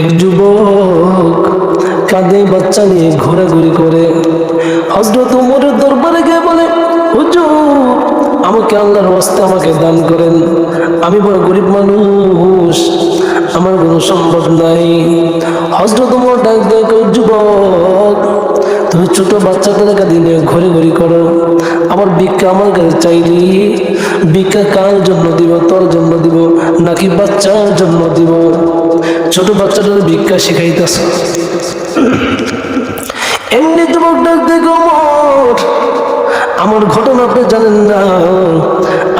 এক যুবক কাঁধে বাচ্চা নিয়ে ঘোরাঘুরি করে। হজরত উমরের দরবারে গিয়ে বলে, হুজুর, আমাকে আল্লাহর রাস্তা আমাকে দান করেন। আমি বড় গরিব মানুষ, আমার কোনো সম্ভব নাই। হজরত উমর ডাক দেখো যুবক, তুমি ছোট বাচ্চাদের কাছে নিয়ে ঘুরে ঘুরি করো। আমার ভিক্ষা আমার কাছে চাইলি ভিক্ষা কার জন্য দিব, তোর জন্য দিব, নাকি বাচ্চার জন্য দিব? ছোট বাচ্চাদের ভিক্ষা শিখাইতেছ। এমনি যুবক ডাক দেখো মোর আমার ঘটনা আপনি জানেন না।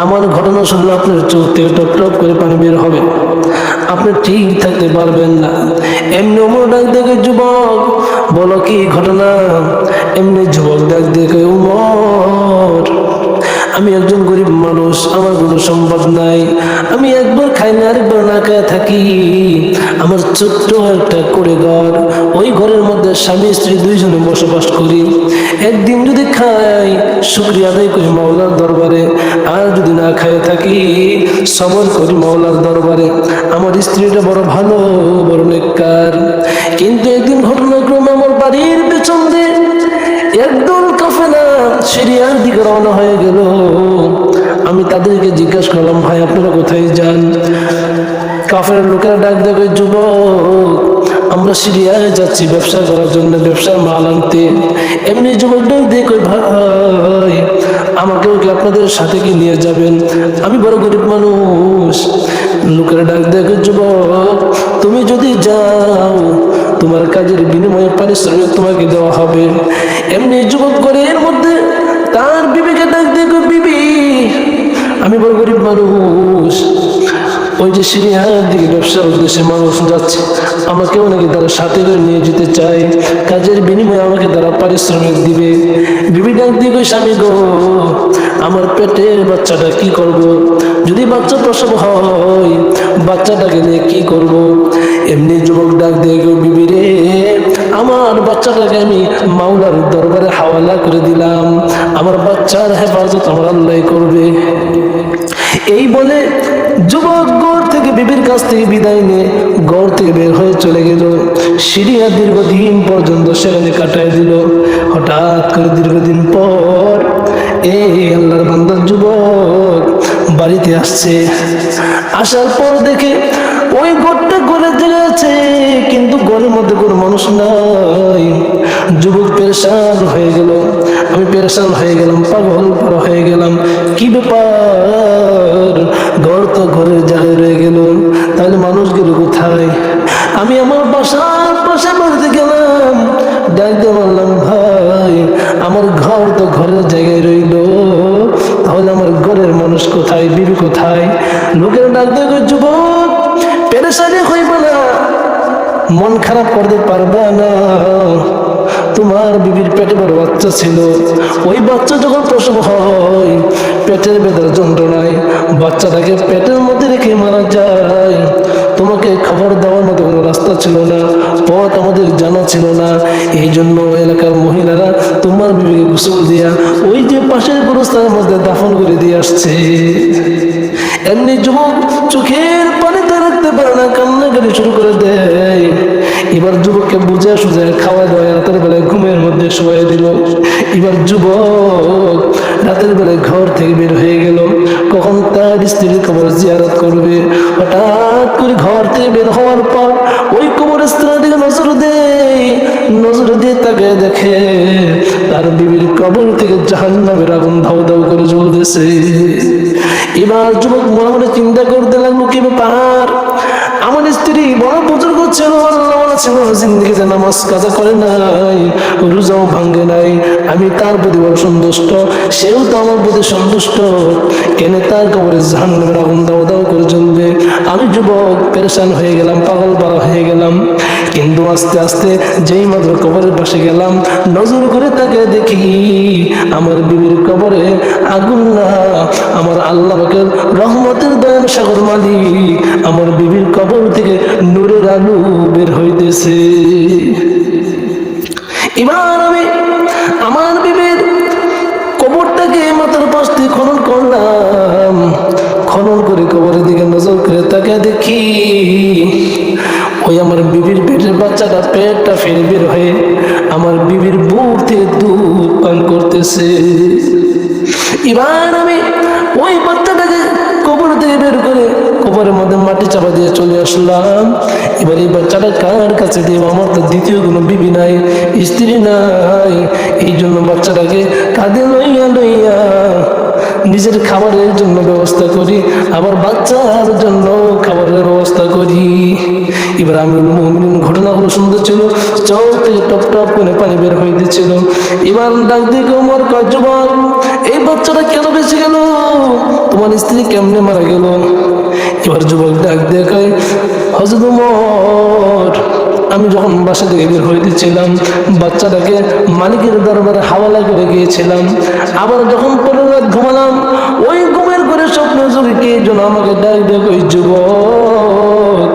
আমার ঘটনা শুনলে আপনার চোখ থেকে টপ টপ করে পানি বের হবে। আপনি ঠিক থাকতে পারবেন না। এমনি উমর ডাক দেখে যুবক, বলো কি ঘটনা? এমনি যুবক ডাক দেখে উমর। আমি একজন গরিব মানুষ, আমার কোনো সম্ভব নাই। আমি একবার খাই না আরেকবার না খায় থাকি। আমার ছোট্ট একটা করে ঘর ওই ঘরের মধ্যে স্বামী স্ত্রী দুইজনে বসবাস করি। একদিন যদি খাই, শুক্রিয়া আদায় করি মাওলার দরবারে। আর যদি না খায় থাকি, সবর করি মাওলার দরবারে। আমার স্ত্রীটা বড় ভালো, বড় নেককার। কিন্তু একদিন ঘটনাক্রমে আমার বাড়ির পেছন দিয়ে কাফেলা সিরিয়ার দিকে রওনা হয়ে গেল। আমি তাদেরকে জিজ্ঞাসা করলাম, ভাই, আপনারা কোথায় যান? কাফের লোকেরা ডাক দেবে যুবক, আমরা সিরিয়ায় যাচ্ছি ব্যবসা করার জন্য, ব্যবসার মাল আনতে। এমনি যুবক ডাক দিয়ে, কই ভাই, আমাকেও কি আপনাদের সাথে কি নিয়ে যাবেন? আমি বড় গরিব মানুষ। লোকেরা ডাক দেখে যুবক, তুমি যদি যাও, তোমার কাজের বিনিময়ে পারিশ্রমিক তোমাকে দেওয়া হবে। এমনি যুবক করে মধ্যে তার বিবেকে ডাক দেখো বিবি, আমি বড় গরিব মানুষ ওই যে সিরিয়ার দিকে ব্যবসার উদ্দেশ্যে মানুষ যাচ্ছে আমাকেও নাকি তারা সাথে করে নিয়ে যেতে চায় কাজের বিনিময়ে আমাকে তারা পারিশ্রমিক দিবে বিবি ডাক দিয়ে স্বামী গো, আমার পেটের বাচ্চাটা কি করব। যদি বাচ্চা প্রসব হয়, বাচ্চাটাকে নিয়ে কি করব। বাচ্চাটাকে আমি মাওলার দরবারে হাওয়ালা করে দিলাম। আমার বাচ্চার হেফাজত আমার আল্লাহ করবে। এই বলে যুবক গড় থেকে বিবির কাছ থেকে বিদায় নিয়ে গড় থেকে বের হয়ে চলে গেল। সিরিয়া দীর্ঘদিন পর্যন্ত সেখানে কাটায় দিল। হঠাৎ করে দীর্ঘদিন পর এই আল্লাহর বান্দার যুবক বাড়িতে আসছে। আসার পর দেখে ওই গড়টা গড়ের জায়গা আছে কিন্তু গড়ের মধ্যে কোনো মানুষ নাই। যুবক পেরেশান হয়ে গেল, আমি পেরেশান হয়ে গেলাম, পাগল পারা হয়ে গেলাম। কি ব্যাপার? ঘর তো ঘরের জায়গায় রয়ে গেল, তাহলে মানুষ গেল কোথায়? আমি আমার বাসার পাশে বাড়িতে গেলাম ডাক মন খারাপ করতে পারবে না। তোমার বিবির পেটে বড় বাচ্চা ছিল। ওই বাচ্চা যখন প্রসব হয়, পেটের বেদার যন্ত্রণায় বাচ্চাটাকে পেটের মধ্যে রেখে মারা যায়। তোমাকে খবর দেওয়ার মতো কোনো রাস্তা ছিল না, পথ আমাদের জানা ছিল না। এই জন্য এলাকার মহিলারা তোমার বিবিকে গোসল দিয়া ওই যে পাশের গুরুস্থানের মধ্যে দাফন করে দিয়ে আসছে। এমনি যুবক চোখের পারে না কান্নাকাটি শুরু করে দেয়। এবার যুবককে বুঝে সুঝে খাওয়া দাওয়া রাতের বেলায় ঘুমের মধ্যে শোয়ে দিল। এবার যুবক রাতের বেলায় ঘর থেকে বের হয়ে গেল। কখন তার স্ত্রীর কবর জিয়ারত করবে? হঠাৎ করে ঘর থেকে বের হওয়ার পর ওই কবর স্ত্রীর দিকে নজর দেয়। নজর দিয়ে তাকে দেখে তার বিবির কবর থেকে জাহান্নামের আগুন ধাও ধাও করে জ্বলতেছে। এবার যুবক মনে মনে চিন্তা করতে লাগল, কি ব্যাপার? স্ত্রী বড় বুজুর্গ ছিল, আল্লাহ ছিল জিন্দিগিতে নামাজ কাজা করে নাই, রোজাও ভাঙ্গে নাই, আমি তার প্রতি বড় সন্তুষ্ট, সেও তো আমার প্রতি সন্তুষ্ট। কেন তার কবরে জাহান্ন আগুন দাও করে জ্বলবে আমি যুবক, পেরেশান হয়ে গেলাম, পাগল পাড়া হয়ে গেলাম। কিন্তু আস্তে আস্তে যেই মাত্র কবরের পাশে গেলাম, নজর করে তাকে দেখি আমার বিবির কবরে আগুন না। আমার আল্লাহ রহমতের দয়ার সাগর মালিক আমার বিবির কবর থেকে নূরের আলু বের হইতেছে। এবার আমি আমার বিবির কবরটাকে মাথার পাশ দিয়ে খনন করলাম। পেটটা ফের বের হয়ে আমার বিবির বুক থেকে দুধ পান করতেছে। এবার আমি ওই বাচ্চাটাকে কবর থেকে বের করে কবরের মধ্যে মাটি চাপা দিয়ে চলে আসলাম। এবার এই বাচ্চাটা কার কাছে দিয়ে আমার তো দ্বিতীয় কোনো বিবি নাই, স্ত্রী নাই। এই জন্য বাচ্চাটাকে কাঁধে লইয়া লইয়া নিজের খাবারের জন্য ব্যবস্থা করি, আবার বাচ্চার জন্য খাবারের ব্যবস্থা করি। এবার আমি মুমিন ঘটনাগুলো সুন্দর ছিল চোখ থেকে টপ টপ করে পানি বের হয়ে দিচ্ছিল এবার ডাক দিয়ে কয় যুবক এই বাচ্চাটা কেন বেঁচে গেল? তোমার স্ত্রী কেমনে মারা গেল? এবার যুবক ডাক দিয়ে কয় হজরত আমি যখন বাসা থেকে বের হয়ে দিচ্ছিলাম বাচ্চাটাকে মালিকের দরবারে হাওয়ালা করে গিয়েছিলাম। আবার যখন পরের রাত ঘুমালাম, ওই ঘুমের করে স্বপ্ন জুড়ে কে যেন আমাকে ডাক দেখ ওই যুবক।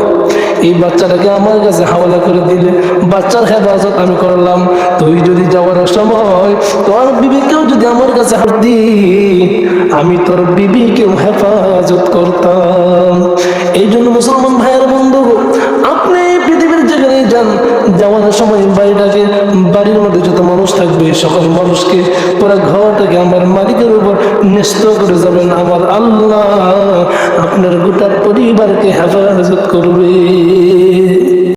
এই বাচ্চাটাকে আমার কাছে হাওয়ালা করে দিলে, বাচ্চার হেফাজত আমি করলাম। তুই যদি যাওয়ার সময় তোর বিবিকেও যদি আমার কাছে হাত দি আমি তোর বিবিকেও হেফাজত করতাম। এই জন্য মুসলমান ভাইয়ের বন্ধু যাওয়ার সময় বাড়িটাকে বাড়ির মধ্যে যত মানুষ থাকবে, সকল মানুষকে পুরো ঘরটাকে আমার মালিকের উপর ন্যস্ত করে যাবেন। আমার আল্লাহ আপনার গোটা পরিবারকে হেফাজত করবে।